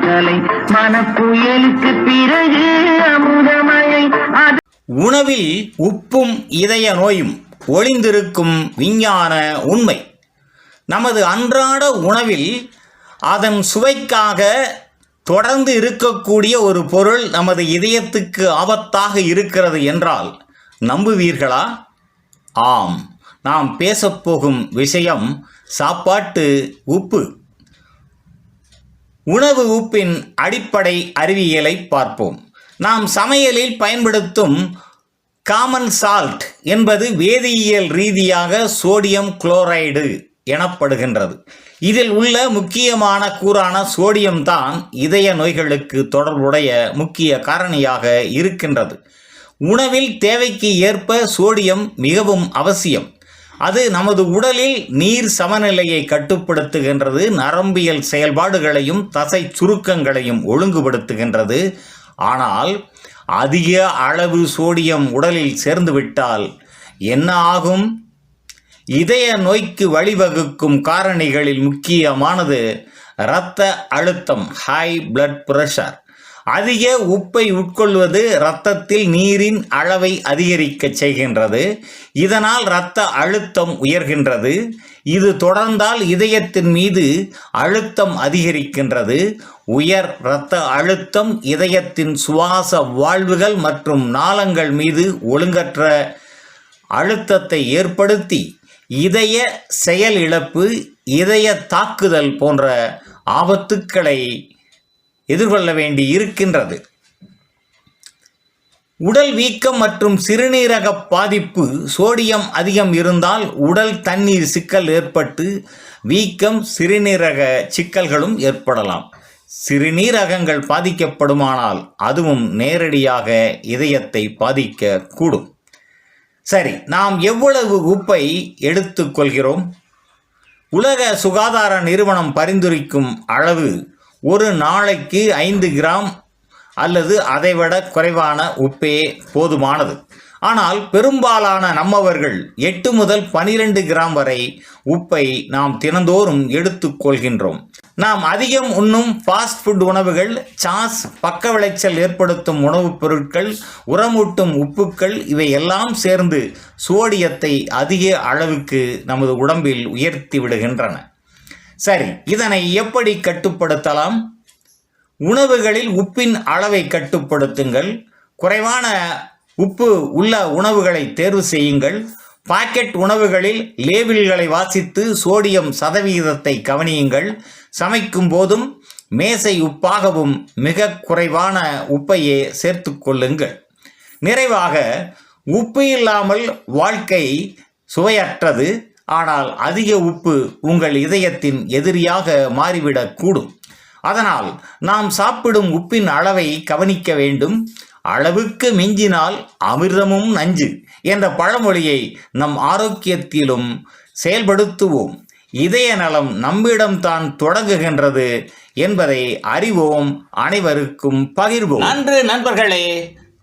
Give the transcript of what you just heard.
கலை மனப்புயலுக்கு பிறகு அமுதமழை. அது உணவில் உப்பும் இதய நோயும் ஒளிந்திருக்கும் விஞ்ஞான உண்மை. நமது அன்றாட உணவில் அதன் சுவைக்காக தொடர்ந்து இருக்கக்கூடிய ஒரு பொருள் நமது இதயத்துக்கு ஆபத்தாக இருக்கிறது என்றால் நம்புவீர்களா? ஆம். நாம் பேசப்போகும் விஷயம் சாப்பாட்டு உப்பு. உணவு உப்பின் அடிப்படை அறிவியலை பார்ப்போம். நாம் சமையலில் பயன்படுத்தும் காமன் சால்ட் என்பது வேதியியல் ரீதியாக சோடியம் குளோரைடு எனப்படுகின்றது. இதில் உள்ள முக்கியமான கூறான சோடியம் தான் இதய நோய்களுக்கு தொடர்புடைய முக்கிய காரணியாக இருக்கின்றது. உணவில் தேவைக்கு ஏற்ப சோடியம் மிகவும் அவசியம். அது நமது உடலில் நீர் சமநிலையை கட்டுப்படுத்துகின்றது நரம்பியல் செயல்பாடுகளையும் தசை சுருக்கங்களையும் ஒழுங்குபடுத்துகின்றது. ஆனால் அதிக அளவு சோடியம் உடலில் சேர்ந்துவிட்டால் என்ன ஆகும்? இதய நோய்க்கு வழிவகுக்கும் காரணிகளில் முக்கியமானது இரத்த அழுத்தம் ஹை பிளட் பிரஷர் அதிக உப்பை உட்கொள்வது இரத்தத்தில் நீரின் அளவை அதிகரிக்க செய்கின்றது. இதனால் இரத்த அழுத்தம் உயர்கின்றது. இது தொடர்ந்தால் இதயத்தின் மீது அழுத்தம் அதிகரிக்கின்றது. உயர் இரத்த அழுத்தம் இதயத்தின் சுவாச வாழ்வுகள் மற்றும் நாளங்கள் மீது ஒழுங்கற்ற அழுத்தத்தை ஏற்படுத்தி இதய செயல் இழப்பு இதய தாக்குதல் போன்ற ஆபத்துக்களை எதிர்கொள்ள வேண்டி இருக்கின்றது. உடல் வீக்கம் மற்றும் சிறுநீரக பாதிப்பு சோடியம் அதிகம் இருந்தால் உடல் தண்ணீர் சிக்கல் ஏற்பட்டு வீக்கம் சிறுநீரக சிக்கல்களும் ஏற்படலாம். சிறுநீரகங்கள் பாதிக்கப்படுமானால் அதுவும் நேரடியாக இதயத்தை பாதிக்க கூடும் சரி நாம் எவ்வளவு உப்பை எடுத்துக்கொள்கிறோம்? உலக சுகாதார நிறுவனம் பரிந்துரைக்கும் அளவு ஒரு நாளைக்கு ஐந்து கிராம் அல்லது அதைவிட குறைவான உப்பே போதுமானது. ஆனால் பெரும்பாலான நம்மவர்கள் எட்டு முதல் பனிரெண்டு கிராம் வரை உப்பை நாம் தினந்தோறும் எடுத்துக்கொள்கின்றோம் நாம் அதிகம் உண்ணும் ஃபாஸ்ட் ஃபுட் உணவுகள் சாஸ் பக்க விளைச்சல் ஏற்படுத்தும் உணவுப் பொருட்கள் உரமூட்டும் உப்புக்கள் இவை எல்லாம் சேர்ந்து சோடியத்தை அதிக அளவுக்கு நமது உடம்பில் உயர்த்தி விடுகின்றன. சரி இதனை எப்படி கட்டுப்படுத்தலாம்? உணவுகளில் உப்பின் அளவை கட்டுப்படுத்துங்கள். குறைவான உப்பு உள்ள உணவுகளை தேர்வு செய்யுங்கள். பாக்கெட் உணவுகளில் லேபிள்களை வாசித்து சோடியம் சதவிகிதத்தை கவனியுங்கள். சமைக்கும் போதும் மேசை உப்பாகவும் மிக குறைவான உப்பையே சேர்த்து கொள்ளுங்கள். நிறைவாக உப்பு இல்லாமல் வாழ்க்கை சுவையற்றது. ஆனால் அதிக உப்பு உங்கள் இதயத்தின் எதிரியாக மாறிவிடக்கூடும். அதனால் நாம் சாப்பிடும் உப்பின் அளவை கவனிக்க வேண்டும். அளவுக்கு மிஞ்சினால் அமிர்தமும் நஞ்சு என்ற பழமொழியை நம் ஆரோக்கியத்திலும் செயல்படுத்துவோம். இதய நலம் நம்மிடம்தான் தொடங்குகின்றது என்பதை அறிவோம் அனைவருக்கும் பகிர்வோம். நன்று நண்பர்களே.